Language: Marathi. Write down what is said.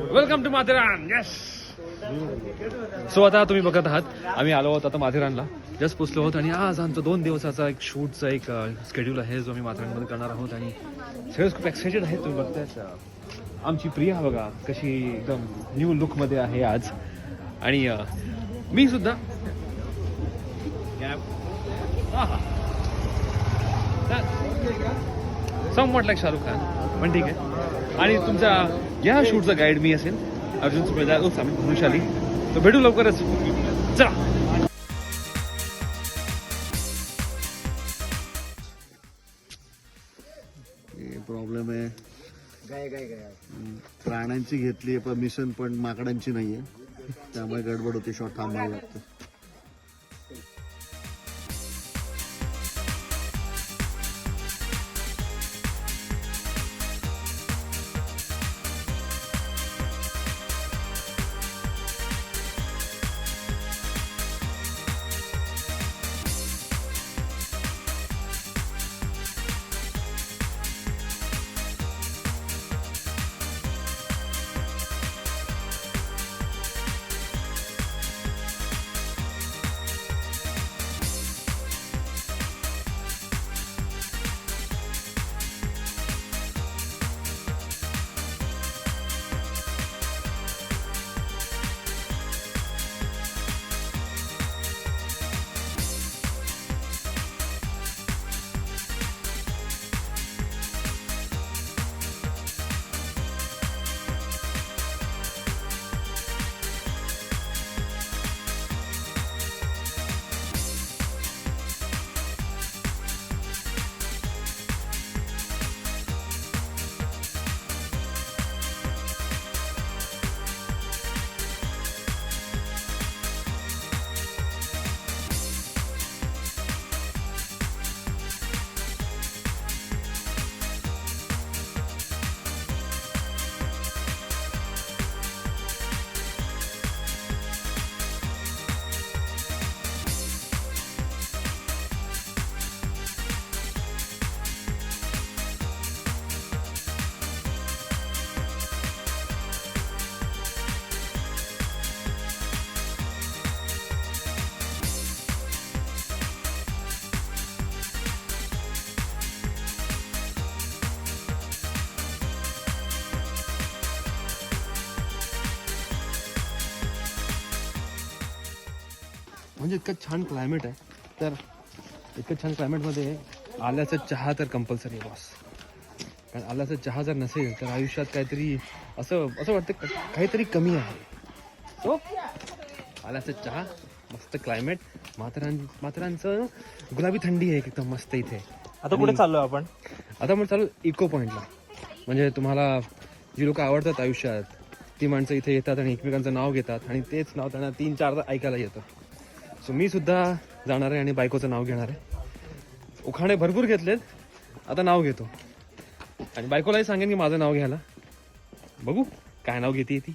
Welcome to Matheran yes so आता तुम्ही बघत आहात आम्ही आलो आहोत आता माथेरानला. जस्ट पोचलो आहोत आणि आज आमचा दोन दिवसाचा एक शूटचा एक स्केड्यूल आहे जो आम्ही माथेरानमध्ये करणार आहोत आणि सगळेच खूप एक्सायटेड आहेत तुम्ही बघतायच आमची प्रिया बघा कशी एकदम न्यू लुकमध्ये आहे आज. आणि मी सुद्धा. समवॉट लाईक शाहरुख खान पण ठीक आहे. आणि तुमचा या शूटचा गाईड मी असेल. अर्जुन सुमेदार आम्ही धनुशाली तर भेटू लवकरच. चला. प्रॉब्लेम आहे. प्राण्यांची घेतली आहे परमिशन पण माकडांची नाहीये. त्यामुळे गडबड होती शॉट थांबायला लागतं. म्हणजे इतकं छान क्लायमेट आहे. तर इतकं छान क्लायमेटमध्ये आल्याचा चहा तर कंपल्सरी आहे बॉस कारण आल्याचा चहा जर नसेल तर आयुष्यात काहीतरी असं असं वाटतं काहीतरी कमी आहे. सो आल्याचा चहा मस्त क्लायमेट माथेरान माथेरानचं गुलाबी थंडी आहे एकदम मस्त इथे. आता कुठे चाललो आपण? आता मग चालू इको पॉईंटला म्हणजे तुम्हाला जी लोक आवडतात आयुष्यात ती माणसं इथे येतात आणि एकमेकांचं नाव घेतात आणि तेच नाव त्यांना तीन चारदा ऐकायला येतं. सो मी सुद्धा जाणार आहे आणि बायकोचं नाव घेणार आहे. उखाणे भरपूर घेतलेत. आता नाव घेतो. आणि बायकोलाही सांगेन की माझं नाव घ्यायला. बघू काय नाव घेते ती.